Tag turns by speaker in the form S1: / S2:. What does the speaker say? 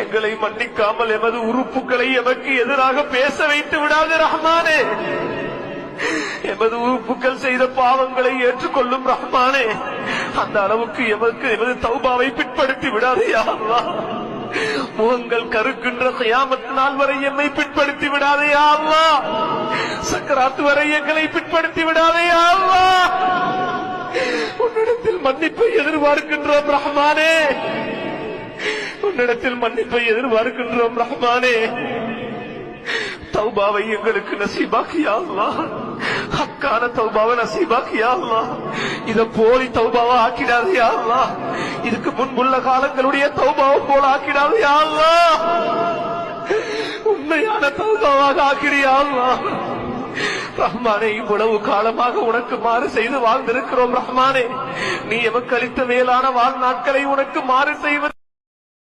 S1: எங்களை மன்னிக்காமல் எமது உறுப்புகளை எமக்கு எதிராக பேச வைத்து விடாது ரஹ்மானே. எமது உறுப்புகள் செய்த பாவங்களை ஏற்றுக்கொள்ளும் ரஹ்மானே. அந்த அளவுக்கு எமக்கு எமது தௌபாவை பிற்படுத்தி விடாதே யா முகங்கள் கருக்கின்ற கியாமத் நாள் வரை எம்மை பிற்படுத்தி விடாதே யா சக்கராத்து வரை எங்களை பிற்படுத்தி விடாதே யா உன்னிடத்தில் மன்னிப்பை எதிர்பார்க்கின்றோம் ரஹ்மானே. உன்னிடத்தில் மன்னிப்பை எதிர்பார்க்கின்றோம் ரஹ்மானே. தௌபாவை எங்களுக்கு நசீபாக்கியா அல்லாஹ் ஹக்கான தௌபாவை நசீபாக்கியா இத போலி தௌபாவா ஆக்கிடாதயா அல்லாஹ் இதுக்கு முன்புள்ள காலங்களுடைய தௌபாவை போல ஆக்கிடாதயா அல்லாஹ் உண்மையான தௌபாவாக ஆக்கிறியா ரஹ்மானே இவ்வளவு காலமாக உனக்கு மாறு செய்து வாழ்ந்திருக்கிறோம் ரஹ்மானே. நீ எமக்கு அளித்த மேலான வாழ்நாட்களை உனக்கு மாறு செய்வது